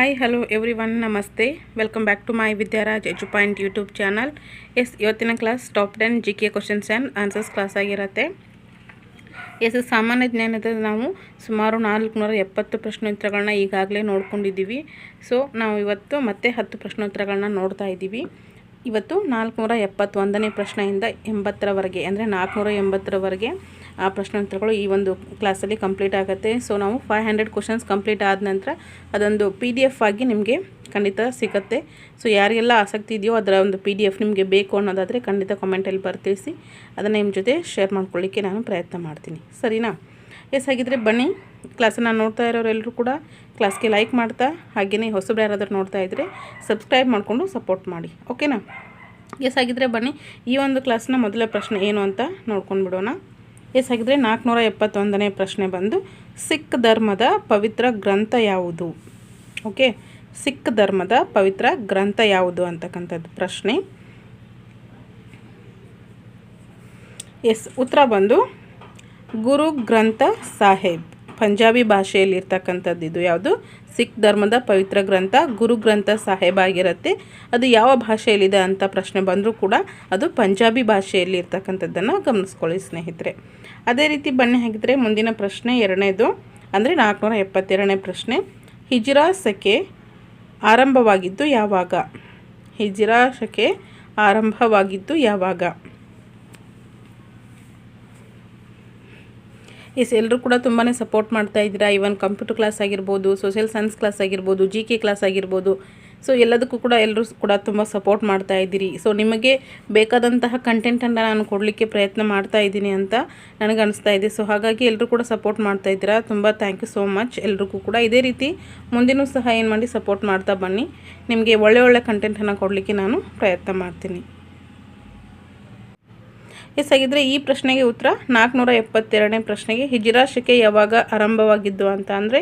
Hi hello everyone ನಮಸ್ತೆ welcome back to my Vidyaraj edu point YouTube channel yes ಇವತ್ತಿನ class top ten G K questions and answers class ಆಗಿರುತ್ತೆ. Yes ಸಾಮಾನ್ಯ ಜ್ಞಾನದ ನಾವು ಸುಮಾರು ನಾಲ್ಕುನೂರ ಎಪ್ಪತ್ತು ಪ್ರಶ್ನೋತ್ತರಗಳನ್ನ ಈಗಾಗಲೇ ನೋಡ್ಕೊಂಡಿದ್ದೀವಿ. ಸೊ ನಾವು ಇವತ್ತು ಮತ್ತೆ ಹತ್ತು ಪ್ರಶ್ನೋತ್ತರಗಳನ್ನ ನೋಡ್ತಾ ಇದ್ದೀವಿ. ಇವತ್ತು ನಾಲ್ಕುನೂರ ಎಪ್ಪತ್ತೊಂದನೇ ಪ್ರಶ್ನೆಯಿಂದ ಎಂಬತ್ತರವರೆಗೆ, ಅಂದರೆ ನಾಲ್ಕುನೂರ ಎಂಬತ್ತರವರೆಗೆ ಆ ಪ್ರಶ್ನೋತ್ತರಗಳು ಈ ಒಂದು ಕ್ಲಾಸಲ್ಲಿ ಕಂಪ್ಲೀಟ್ ಆಗುತ್ತೆ. ಸೊ ನಾವು ಫೈವ್ ಹಂಡ್ರೆಡ್ ಕ್ವಶನ್ಸ್ ಕಂಪ್ಲೀಟ್ ಆದ ನಂತರ ಅದೊಂದು ಪಿ ಡಿ ಎಫ್ ಆಗಿ ನಿಮಗೆ ಖಂಡಿತ ಸಿಗುತ್ತೆ. ಸೊ ಯಾರಿಗೆಲ್ಲ ಆಸಕ್ತಿ ಇದೆಯೋ ಅದರ ಒಂದು ಪಿ ಡಿ ಎಫ್ ನಿಮಗೆ ಬೇಕು ಅನ್ನೋದಾದರೆ ಖಂಡಿತ ಕಮೆಂಟಲ್ಲಿ ಬರ್ತಿಳಿಸಿ ಅದನ್ನು ನಿಮ್ಮ ಜೊತೆ ಶೇರ್ ಮಾಡ್ಕೊಳ್ಳಿಕ್ಕೆ ನಾನು ಪ್ರಯತ್ನ ಮಾಡ್ತೀನಿ. ಸರಿನಾ? ಎಸ್ ಆಗಿದ್ದರೆ ಬನ್ನಿ. ಕ್ಲಾಸನ್ನು ನೋಡ್ತಾ ಇರೋರೆಲ್ಲರೂ ಕೂಡ ಕ್ಲಾಸ್ಗೆ ಲೈಕ್ ಮಾಡ್ತಾ ಹಾಗೆಯೇ ಹೊಸಬ್ರು ಯಾರಾದರೂ ನೋಡ್ತಾ ಇದ್ದರೆ ಸಬ್ಸ್ಕ್ರೈಬ್ ಮಾಡಿಕೊಂಡು ಸಪೋರ್ಟ್ ಮಾಡಿ. ಓಕೆನಾ ಎಸ್ ಆಗಿದ್ದರೆ ಬನ್ನಿ. ಈ ಒಂದು ಕ್ಲಾಸ್ನ ಮೊದಲ ಪ್ರಶ್ನೆ ಏನು ಅಂತ ನೋಡ್ಕೊಂಡು ಬಿಡೋಣ ಎಸ್ ಹಾಗಿದ್ರೆ ನಾಲ್ಕುನೂರ ಎಪ್ಪತ್ತೊಂದನೇ ಪ್ರಶ್ನೆ ಬಂದು, ಸಿಖ್ ಧರ್ಮದ ಪವಿತ್ರ ಗ್ರಂಥ ಯಾವುದು? ಓಕೆ, ಸಿಖ್ ಧರ್ಮದ ಪವಿತ್ರ ಗ್ರಂಥ ಯಾವುದು ಅಂತಕ್ಕಂಥದ್ದು ಪ್ರಶ್ನೆ. ಎಸ್, ಉತ್ತರ ಬಂದು ಗುರು ಗ್ರಂಥ ಸಾಹೇಬ್, ಪಂಜಾಬಿ ಭಾಷೆಯಲ್ಲಿ ಇರ್ತಕ್ಕಂಥದ್ದು ಇದು ಯಾವುದು? ಸಿಖ್ ಧರ್ಮದ ಪವಿತ್ರ ಗ್ರಂಥ ಗುರು ಗ್ರಂಥ ಸಾಹೇಬ್ ಆಗಿರುತ್ತೆ. ಅದು ಯಾವ ಭಾಷೆಯಲ್ಲಿದೆ ಅಂತ ಪ್ರಶ್ನೆ ಬಂದರೂ ಕೂಡ ಅದು ಪಂಜಾಬಿ ಭಾಷೆಯಲ್ಲಿ ಇರ್ತಕ್ಕಂಥದ್ದನ್ನು ಗಮನಿಸ್ಕೊಳ್ಳಿ ಸ್ನೇಹಿತರೆ. ಅದೇ ರೀತಿ ಬನ್ನಿ ಹಾಕಿದರೆ ಮುಂದಿನ ಪ್ರಶ್ನೆ ಎರಡನೇದು. ಅಂದರೆ ನಾಲ್ಕುನೂರ ಎಪ್ಪತ್ತೆರಡನೇ ಪ್ರಶ್ನೆ. ಹಿಜಿರಾ ಸಖೆ ಆರಂಭವಾಗಿದ್ದು ಯಾವಾಗ? ಹಿಜಿರಾ ಶಕೆ ಆರಂಭವಾಗಿದ್ದು ಯಾವಾಗ? ಎಸ್ ಎಲ್ಲರೂ ಕೂಡ ತುಂಬಾ ಸಪೋರ್ಟ್ ಮಾಡ್ತಾ ಇದ್ದೀರಾ. ಇವನ್ ಕಂಪ್ಯೂಟರ್ ಕ್ಲಾಸ್ ಆಗಿರ್ಬೋದು ಸೋಷಿಯಲ್ ಸೈನ್ಸ್ ಕ್ಲಾಸ್ ಆಗಿರ್ಬೋದು ಜಿ ಕೆ ಕ್ಲಾಸ್ ಆಗಿರ್ಬೋದು. ಸೊ ಎಲ್ಲದಕ್ಕೂ ಕೂಡ ಎಲ್ಲರೂ ಕೂಡ ತುಂಬ ಸಪೋರ್ಟ್ ಮಾಡ್ತಾ ಇದ್ದೀರಿ. ಸೊ ನಿಮಗೆ ಬೇಕಾದಂತಹ ಕಂಟೆಂಟನ್ನು ನಾನು ಕೊಡಲಿಕ್ಕೆ ಪ್ರಯತ್ನ ಮಾಡ್ತಾ ಇದ್ದೀನಿ ಅಂತ ನನಗೆ ಅನಿಸ್ತಾ ಇದೆ. ಸೊ ಹಾಗಾಗಿ ಎಲ್ಲರೂ ಕೂಡ ಸಪೋರ್ಟ್ ಮಾಡ್ತಾ ಇದ್ದೀರಾ. ತುಂಬ ಥ್ಯಾಂಕ್ ಯು ಸೋ ಮಚ್ ಎಲ್ರಿಗೂ ಕೂಡ ಇದೇ ರೀತಿ ಮುಂದಿನೂ ಸಹ ಏನು ಮಾಡಿ ಸಪೋರ್ಟ್ ಮಾಡ್ತಾ ಬನ್ನಿ. ನಿಮಗೆ ಒಳ್ಳೆ ಒಳ್ಳೆ ಕಂಟೆಂಟನ್ನು ಕೊಡಲಿಕ್ಕೆ ನಾನು ಪ್ರಯತ್ನ ಮಾಡ್ತೀನಿ. ಎಸ್ ಹಾಗಿದ್ರೆ ಈ ಪ್ರಶ್ನೆಗೆ ಉತ್ತರ ನಾಲ್ಕುನೂರ ಎಪ್ಪತ್ತೆರಡನೇ ಪ್ರಶ್ನೆಗೆ ಹಿಜಿರಾಶಿಕೆ ಯಾವಾಗ ಆರಂಭವಾಗಿದ್ದು ಅಂತ ಅಂದರೆ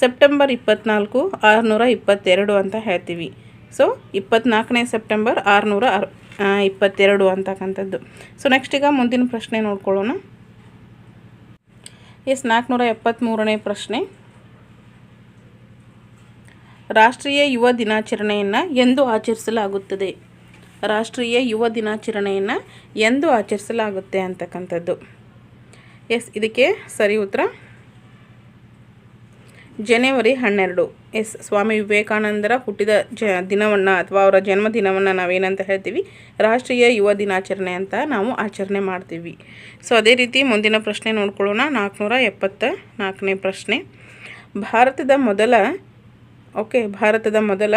ಸೆಪ್ಟೆಂಬರ್ ಇಪ್ಪತ್ನಾಲ್ಕು, ಆರುನೂರ ಇಪ್ಪತ್ತೆರಡು ಅಂತ ಹೇಳ್ತೀವಿ. ಸೊ ಇಪ್ಪತ್ನಾಲ್ಕನೇ ಸೆಪ್ಟೆಂಬರ್, ಆರುನೂರ ಅರ್ ಇಪ್ಪತ್ತೆರಡು ಅಂತಕ್ಕಂಥದ್ದು. ಸೊ ನೆಕ್ಸ್ಟ್ ಈಗ ಮುಂದಿನ ಪ್ರಶ್ನೆ ನೋಡ್ಕೊಳ್ಳೋಣ. ಎಸ್, ನಾಲ್ಕುನೂರ ಎಪ್ಪತ್ತ್ಮೂರನೇ ಪ್ರಶ್ನೆ. ರಾಷ್ಟ್ರೀಯ ಯುವ ದಿನಾಚರಣೆಯನ್ನು ಎಂದು ಆಚರಿಸಲಾಗುತ್ತದೆ. ರಾಷ್ಟ್ರೀಯ ಯುವ ದಿನಾಚರಣೆಯನ್ನು ಎಂದು ಆಚರಿಸಲಾಗುತ್ತೆ ಅಂತಕ್ಕಂಥದ್ದು. ಎಸ್, ಇದಕ್ಕೆ ಸರಿ ಉತ್ತರ. ಜನವರಿ ಹನ್ನೆರಡು. ಎಸ್, ಸ್ವಾಮಿ ವಿವೇಕಾನಂದರ ಹುಟ್ಟಿದ ಜ, ದಿನವನ್ನು ಅಥವಾ ಅವರ ಜನ್ಮದಿನವನ್ನು ನಾವೇನಂತ ಹೇಳ್ತೀವಿ? ರಾಷ್ಟ್ರೀಯ ಯುವ ದಿನಾಚರಣೆ ಅಂತ ನಾವು ಆಚರಣೆ ಮಾಡ್ತೀವಿ. ಸೊ, ಅದೇ ರೀತಿ ಮುಂದಿನ ಪ್ರಶ್ನೆ ನೋಡ್ಕೊಳ್ಳೋಣ. ನಾಲ್ಕುನೂರ ಎಪ್ಪತ್ತ ನಾಲ್ಕನೇ ಪ್ರಶ್ನೆ. ಭಾರತದ ಮೊದಲ, ಓಕೆ, ಭಾರತದ ಮೊದಲ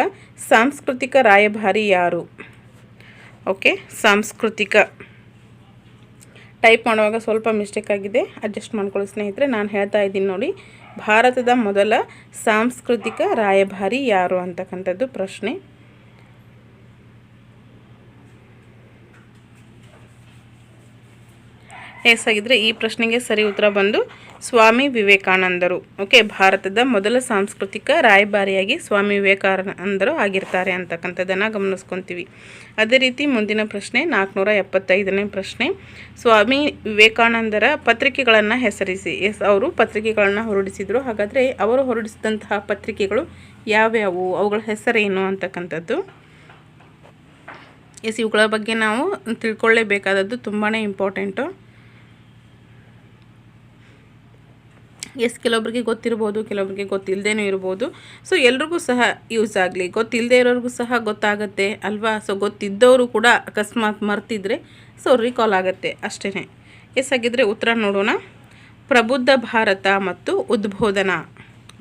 ಸಾಂಸ್ಕೃತಿಕ ರಾಯಭಾರಿ ಯಾರು? ಓಕೆ ಸಾಂಸ್ಕೃತಿಕ. ಟೈಪ್ ಮಾಡುವಾಗ ಸ್ವಲ್ಪ ಮಿಸ್ಟೇಕ್ ಆಗಿದೆ. ಅಡ್ಜಸ್ಟ್ ಮಾಡ್ಕೊಳ್ಳಿ ಸ್ನೇಹಿತರೆ, ನಾನು ಹೇಳ್ತಾ ಇದ್ದೀನಿ ನೋಡಿ. ಭಾರತದ ಮೊದಲ ಸಾಂಸ್ಕೃತಿಕ ರಾಯಭಾರಿ ಯಾರು ಅಂತಕ್ಕಂಥದ್ದು ಪ್ರಶ್ನೆ. ಎಸ್ ಆಗಿದ್ರೆ ಈ ಪ್ರಶ್ನೆಗೆ ಸರಿ ಉತ್ತರ ಬಂದು ಸ್ವಾಮಿ ವಿವೇಕಾನಂದರು. ಓಕೆ, ಭಾರತದ ಮೊದಲ ಸಾಂಸ್ಕೃತಿಕ ರಾಯಭಾರಿಯಾಗಿ ಸ್ವಾಮಿ ವಿವೇಕಾನಂದರು ಆಗಿರ್ತಾರೆ ಅಂತಕ್ಕಂಥದ್ದನ್ನು ಗಮನಿಸ್ಕೊತೀವಿ. ಅದೇ ರೀತಿ ಮುಂದಿನ ಪ್ರಶ್ನೆ, ನಾಲ್ಕುನೂರ ಎಪ್ಪತ್ತೈದನೇ ಪ್ರಶ್ನೆ. ಸ್ವಾಮಿ ವಿವೇಕಾನಂದರ ಪತ್ರಿಕೆಗಳನ್ನು ಹೆಸರಿಸಿ. ಎಸ್, ಅವರು ಪತ್ರಿಕೆಗಳನ್ನು ಹೊರಡಿಸಿದರು. ಹಾಗಾದರೆ ಅವರು ಹೊರಡಿಸಿದಂತಹ ಪತ್ರಿಕೆಗಳು ಯಾವ್ಯಾವು? ಅವುಗಳ ಹೆಸರೇನು ಅಂತಕ್ಕಂಥದ್ದು? ಎಸ್, ಇವುಗಳ ಬಗ್ಗೆ ನಾವು ತಿಳ್ಕೊಳ್ಳೇಬೇಕಾದದ್ದು ತುಂಬಾ ಇಂಪಾರ್ಟೆಂಟು. ಎಸ್ ಕೆಲವೊಬ್ಬರಿಗೆ ಗೊತ್ತಿರ್ಬೋದು ಕೆಲವೊಬ್ಬರಿಗೆ ಗೊತ್ತಿಲ್ಲದೇನೂ ಇರ್ಬೋದು. ಸೊ ಎಲ್ರಿಗೂ ಸಹ ಯೂಸ್ ಆಗಲಿ. ಗೊತ್ತಿಲ್ಲದೆ ಇರೋರಿಗೂ ಸಹ ಗೊತ್ತಾಗುತ್ತೆ ಅಲ್ವಾ? ಸೊ ಗೊತ್ತಿದ್ದವರು ಕೂಡ ಅಕಸ್ಮಾತ್ ಮರ್ತಿದ್ರೆ ಸೊ ರಿಕಾಲ್ ಆಗುತ್ತೆ ಅಷ್ಟೇ ಎಸ್ ಆಗಿದ್ರೆ ಉತ್ತರ ನೋಡೋಣ. ಪ್ರಬುದ್ಧ ಭಾರತ ಮತ್ತು ಉದ್ಬೋಧನಾ.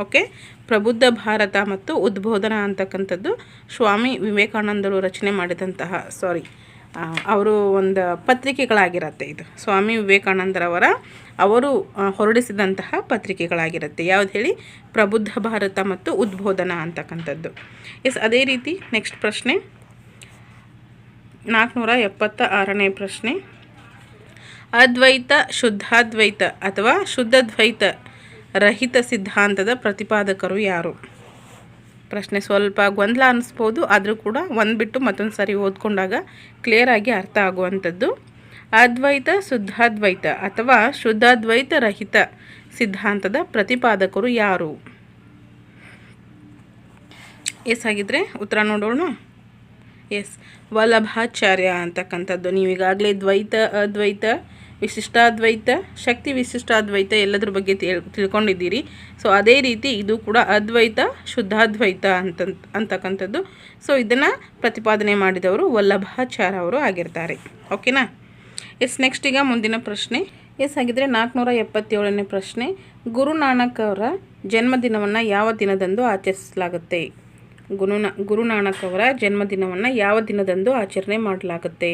ಓಕೆ ಪ್ರಬುದ್ಧ ಭಾರತ ಮತ್ತು ಉದ್ಬೋಧನಾ ಅಂತಕ್ಕಂಥದ್ದು ಸ್ವಾಮಿ ವಿವೇಕಾನಂದರು ರಚನೆ ಮಾಡಿದಂತಹ ಸಾರಿ ಅವರು ಒಂದು ಪತ್ರಿಕೆಗಳಾಗಿರುತ್ತೆ ಇದು. ಸ್ವಾಮಿ ವಿವೇಕಾನಂದರವರ ಅವರು ಹೊರಡಿಸಿದಂತಹ ಪತ್ರಿಕೆಗಳಾಗಿರುತ್ತೆ. ಯಾವ್ದು ಹೇಳಿ? ಪ್ರಬುದ್ಧ ಭಾರತ ಮತ್ತು ಉದ್ಬೋಧನ ಅಂತಕ್ಕಂಥದ್ದು. ಎಸ್, ಅದೇ ರೀತಿ ನೆಕ್ಸ್ಟ್ ಪ್ರಶ್ನೆ. ನಾಲ್ಕುನೂರ ಎಪ್ಪತ್ತ ಆರನೇ ಪ್ರಶ್ನೆ. ಅದ್ವೈತ, ಶುದ್ಧಾದ್ವೈತ ಅಥವಾ ಶುದ್ಧದ್ವೈತ ರಹಿತ ಸಿದ್ಧಾಂತದ ಪ್ರತಿಪಾದಕರು ಯಾರು? ಪ್ರಶ್ನೆ ಸ್ವಲ್ಪ ಗೊಂದಲ ಅನ್ನಿಸ್ಬೋದು ಆದರೂ ಕೂಡ ಒಂದು ಬಿಟ್ಟು ಮತ್ತೊಂದು ಸಾರಿ ಓದ್ಕೊಂಡಾಗ ಕ್ಲಿಯರಾಗಿ ಅರ್ಥ ಆಗುವಂಥದ್ದು. ಅದ್ವೈತ, ಶುದ್ಧಾದ್ವೈತ ಅಥವಾ ಶುದ್ಧಾದ್ವೈತ ರಹಿತ ಸಿದ್ಧಾಂತದ ಪ್ರತಿಪಾದಕರು ಯಾರು? ಎಸ್ ಆಗಿದ್ರೆ ಉತ್ತರ ನೋಡೋಣ? ಎಸ್. ವಲ್ಲಭಾಚಾರ್ಯ ಅಂತಕ್ಕಂಥದ್ದು. ನೀವು ಈಗಾಗಲೇ ದ್ವೈತ, ಅದ್ವೈತ ವಿಶಿಷ್ಟಾದ್ವೈತ, ಶಕ್ತಿ ವಿಶಿಷ್ಟಾದ್ವೈತ ಎಲ್ಲದ್ರ ಬಗ್ಗೆ ತಿಳ್, ತಿಳ್ಕೊಂಡಿದ್ದೀರಿ. ಸೊ ಅದೇ ರೀತಿ ಇದು ಕೂಡ ಅದ್ವೈತ, ಶುದ್ಧಾದ್ವೈತ ಅಂತ ಅಂತಕ್ಕಂಥದ್ದು. ಸೊ ಇದನ್ನು ಪ್ರತಿಪಾದನೆ ಮಾಡಿದವರು ವಲ್ಲಭಾಚಾರ ಅವರು ಆಗಿರ್ತಾರೆ. ಓಕೆನಾ ಎಸ್ ನೆಕ್ಸ್ಟ್ ಈಗ ಮುಂದಿನ ಪ್ರಶ್ನೆ. ಎಸ್ ಹಾಗಿದ್ರೆ ನಾಲ್ಕುನೂರ ಎಪ್ಪತ್ತೇಳನೇ ಪ್ರಶ್ನೆ. ಗುರುನಾನಕ್ ಅವರ ಜನ್ಮದಿನವನ್ನು ಯಾವ ದಿನದಂದು ಆಚರಿಸಲಾಗುತ್ತೆ? ಗುರುನಾ ಗುರುನಾನಕ್ ಅವರ ಜನ್ಮದಿನವನ್ನು ಯಾವ ದಿನದಂದು ಆಚರಣೆ ಮಾಡಲಾಗುತ್ತೆ?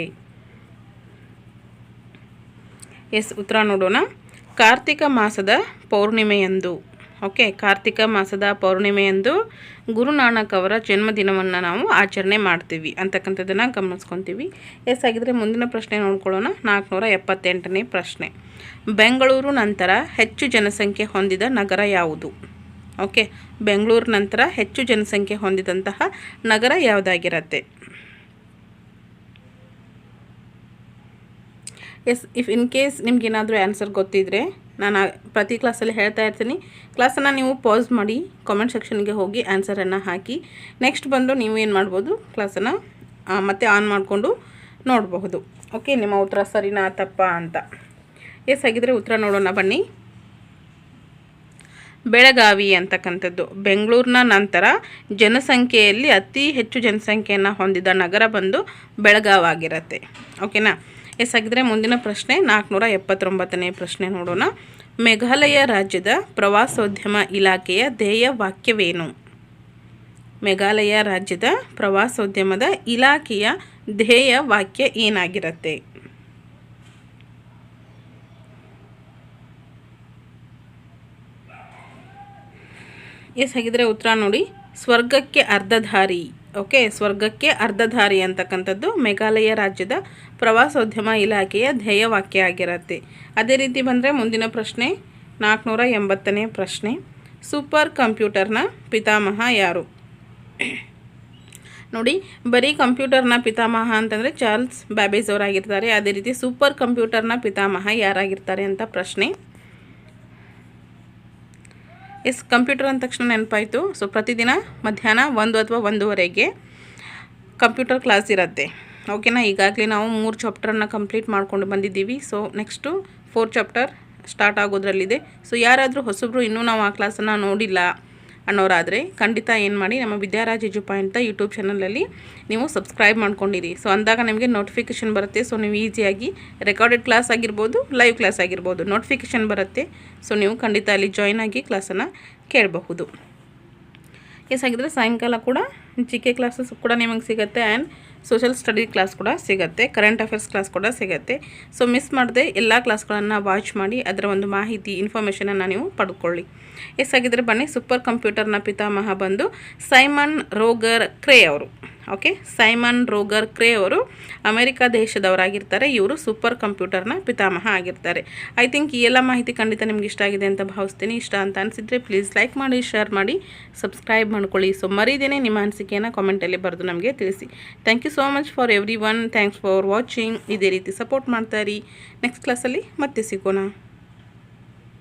ಎಸ್, ಉತ್ತರ ನೋಡೋಣ. ಕಾರ್ತಿಕ ಮಾಸದ ಪೌರ್ಣಿಮೆಯಂದು. ಓಕೆ, ಕಾರ್ತಿಕ ಮಾಸದ ಪೌರ್ಣಿಮೆಯಂದು ಗುರುನಾನಕ್ ಅವರ ಜನ್ಮದಿನವನ್ನು ನಾವು ಆಚರಣೆ ಮಾಡ್ತೀವಿ. ಅಂತಕ್ಕಂಥದ್ದನ್ನು ಗಮನಿಸ್ಕೊತೀವಿ. ಎಸ್ ಆಗಿದ್ರೆ ಮುಂದಿನ ಪ್ರಶ್ನೆ ನೋಡ್ಕೊಳ್ಳೋಣ. ನಾಲ್ಕುನೂರ ಎಪ್ಪತ್ತೆಂಟನೇ ಪ್ರಶ್ನೆ. ಬೆಂಗಳೂರು ನಂತರ ಹೆಚ್ಚು ಜನಸಂಖ್ಯೆ ಹೊಂದಿದ ನಗರ ಯಾವುದು? ಓಕೆ, ಬೆಂಗಳೂರು ನಂತರ ಹೆಚ್ಚು ಜನಸಂಖ್ಯೆ ಹೊಂದಿದಂತಹ ನಗರ ಯಾವುದಾಗಿರತ್ತೆ? ಎಸ್ ಇಫ್ ಇನ್ ಕೇಸ್ ನಿಮ್ಗೇನಾದರೂ ಆನ್ಸರ್ ಗೊತ್ತಿದ್ದರೆ ನಾನು ಪ್ರತಿ ಕ್ಲಾಸಲ್ಲಿ ಹೇಳ್ತಾ ಇರ್ತೀನಿ. ಕ್ಲಾಸನ್ನು ನೀವು ಪಾಸ್ ಮಾಡಿ ಕಾಮೆಂಟ್ ಸೆಕ್ಷನ್ಗೆ ಹೋಗಿ ಆನ್ಸರನ್ನು ಹಾಕಿ ನೆಕ್ಸ್ಟ್ ಬಂದು ನೀವು ಏನು ಮಾಡ್ಬೋದು ಕ್ಲಾಸನ್ನು ಮತ್ತೆ ಆನ್ ಮಾಡಿಕೊಂಡು ನೋಡಬಹುದು. ಓಕೆ ನಿಮ್ಮ ಉತ್ತರ ಸರಿನಾ, ತಪ್ಪ ಅಂತ. ಎಸ್ ಆಗಿದ್ರೆ ಉತ್ತರ ನೋಡೋಣ, ಬನ್ನಿ. ಬೆಳಗಾವಿ ಅಂತಕ್ಕಂಥದ್ದು. ಬೆಂಗಳೂರಿನ ನಂತರ ಜನಸಂಖ್ಯೆಯಲ್ಲಿ ಅತಿ ಹೆಚ್ಚು ಜನಸಂಖ್ಯೆಯನ್ನು ಹೊಂದಿದ ನಗರ ಬಂದು ಬೆಳಗಾವಾಗಿರುತ್ತೆ ಓಕೆನಾ ಎಸ್ ಹಾಗಿದ್ರೆ ಮುಂದಿನ ಪ್ರಶ್ನೆ ನಾಲ್ಕುನೂರ ಎಪ್ಪತ್ತೊಂಬತ್ತನೇ ಪ್ರಶ್ನೆ ನೋಡೋಣ. ಮೇಘಾಲಯ ರಾಜ್ಯದ ಪ್ರವಾಸೋದ್ಯಮ ಇಲಾಖೆಯ ಧ್ಯೇಯ ವಾಕ್ಯವೇನು? ಮೇಘಾಲಯ ರಾಜ್ಯದ ಪ್ರವಾಸೋದ್ಯಮದ ಇಲಾಖೆಯ ಧ್ಯೇಯ ವಾಕ್ಯ ಏನಾಗಿರುತ್ತೆ? ಎಸ್ ಹಾಗಿದ್ರೆ ಉತ್ತರ ನೋಡಿ. ಸ್ವರ್ಗಕ್ಕೆ ಅರ್ಧಧಾರಿ. ಓಕೆ, ಸ್ವರ್ಗಕ್ಕೆ ಅರ್ಧಧಾರಿ ಅಂತಕ್ಕಂಥದ್ದು ಮೇಘಾಲಯ ರಾಜ್ಯದ ಪ್ರವಾಸೋದ್ಯಮ ಇಲಾಖೆಯ ಧ್ಯೇಯವಾಕ್ಯ ಆಗಿರುತ್ತೆ. ಅದೇ ರೀತಿ ಬಂದರೆ ಮುಂದಿನ ಪ್ರಶ್ನೆ, ನಾಲ್ಕುನೂರ ಎಂಬತ್ತನೇ ಪ್ರಶ್ನೆ. ಸೂಪರ್ ಕಂಪ್ಯೂಟರ್ನ ಪಿತಾಮಹ ಯಾರು? ನೋಡಿ, ಬರೀ ಕಂಪ್ಯೂಟರ್ನ ಪಿತಾಮಹ ಅಂತಂದರೆ ಚಾರ್ಲ್ಸ್ ಬ್ಯಾಬೇಜ್ ಅವರಾಗಿರ್ತಾರೆ. ಅದೇ ರೀತಿ ಸೂಪರ್ ಕಂಪ್ಯೂಟರ್ನ ಪಿತಾಮಹ ಯಾರಾಗಿರ್ತಾರೆ ಅಂತ ಪ್ರಶ್ನೆ. ಎಸ್, ಕಂಪ್ಯೂಟರ್ ಅಂದ ತಕ್ಷಣ ನೆನಪಾಯಿತು. ಸೊ ಪ್ರತಿದಿನ ಮಧ್ಯಾಹ್ನ ಒಂದು ಅಥವಾ ಒಂದೂವರೆಗೆ ಕಂಪ್ಯೂಟರ್ ಕ್ಲಾಸ್ ಇರುತ್ತೆ. ಓಕೆನಾ ಈಗಾಗಲೇ ನಾವು ಮೂರು ಚಾಪ್ಟರನ್ನ ಕಂಪ್ಲೀಟ್ ಮಾಡ್ಕೊಂಡು ಬಂದಿದ್ದೀವಿ. So next four chapter start ಆಗೋದ್ರಲ್ಲಿದೆ. So ಯಾರಾದರೂ ಹೊಸಬ್ರು ಇನ್ನೂ ನಾವು ಆ ಕ್ಲಾಸನ್ನು ನೋಡಿಲ್ಲ ಅನ್ನೋರಾದರೆ ಖಂಡಿತ ಏನು ಮಾಡಿ ನಮ್ಮ ವಿದ್ಯಾರಾಜ್ ಎಜು ಅಂತ ಯೂಟ್ಯೂಬ್ ಚಾನಲಲ್ಲಿ ನೀವು ಸಬ್ಸ್ಕ್ರೈಬ್ ಮಾಡ್ಕೊಂಡಿರಿ. ಸೊ ಅಂದಾಗ ನಿಮಗೆ ನೋಟಿಫಿಕೇಷನ್ ಬರುತ್ತೆ. ಸೊ ನೀವು ಈಸಿಯಾಗಿ ರೆಕಾರ್ಡೆಡ್ ಕ್ಲಾಸ್ ಆಗಿರ್ಬೋದು ಲೈವ್ ಕ್ಲಾಸ್ ಆಗಿರ್ಬೋದು ನೋಟಿಫಿಕೇಷನ್ ಬರುತ್ತೆ. ಸೊ ನೀವು ಖಂಡಿತ ಅಲ್ಲಿ ಜಾಯ್ನ್ ಆಗಿ ಕ್ಲಾಸನ್ನು ಕೇಳಬಹುದು. ಎಸ್ ಆಗಿದ್ರೆ ಸಾಯಂಕಾಲ ಕೂಡ ಜಿ ಕೆ ಕ್ಲಾಸಸ್ ಕೂಡ ನಿಮಗೆ ಸಿಗುತ್ತೆ. ಆ್ಯಂಡ್ ಸೋಷಲ್ ಸ್ಟಡಿ ಕ್ಲಾಸ್ ಕೂಡ ಸಿಗುತ್ತೆ ಕರೆಂಟ್ ಅಫೇರ್ಸ್ ಕ್ಲಾಸ್ ಕೂಡ ಸಿಗುತ್ತೆ. ಸೊ ಮಿಸ್ ಮಾಡದೆ ಎಲ್ಲ ಕ್ಲಾಸ್ಗಳನ್ನು ವಾಚ್ ಮಾಡಿ ಅದರ ಒಂದು ಮಾಹಿತಿ ಇನ್ಫಾರ್ಮೇಷನನ್ನು ನೀವು ಪಡ್ಕೊಳ್ಳಿ. ಆಗಿದ್ರೆ ಬನ್ನಿ ಸೂಪರ್ ಕಂಪ್ಯೂಟರ್ನ ಪಿತಾಮಹ ಬಂದು ಸೈಮನ್ ರೋಗರ್ ಕ್ರೇ ಅವರು. ಓಕೆ? ಸೈಮನ್ ರೋಗರ್ ಕ್ರೇ ಅವರು ಅಮೆರಿಕ ದೇಶದವರಾಗಿರ್ತಾರೆ. ಇವರು ಸೂಪರ್ ಕಂಪ್ಯೂಟರ್ನ ಪಿತಾಮಹ ಆಗಿರ್ತಾರೆ. ಐ ಥಿಂಕ್ ಈ ಎಲ್ಲ ಮಾಹಿತಿ ಖಂಡಿತ ನಿಮ್ಗೆ ಇಷ್ಟ ಆಗಿದೆ ಅಂತ ಭಾವಿಸ್ತೀನಿ. ಇಷ್ಟ ಅಂತ ಅನಿಸಿದರೆ ಪ್ಲೀಸ್ ಲೈಕ್ ಮಾಡಿ, ಶೇರ್ ಮಾಡಿ, ಸಬ್ಸ್ಕ್ರೈಬ್ ಮಾಡ್ಕೊಳ್ಳಿ. ಸೊ, ಮರೀದೇನೆ ನಿಮ್ಮ ಅನಿಸಿಕೆಯನ್ನು ಕಾಮೆಂಟಲ್ಲಿ ಬರೆದು ನಮಗೆ ತಿಳಿಸಿ. Thank you so much for everyone. Thanks for watching. ಇದೇ ರೀತಿ ಸಪೋರ್ಟ್ ಮಾಡ್ತಾಯಿರಿ ನೆಕ್ಸ್ಟ್ ಕ್ಲಾಸಲ್ಲಿ ಮತ್ತೆ ಸಿಗೋಣ.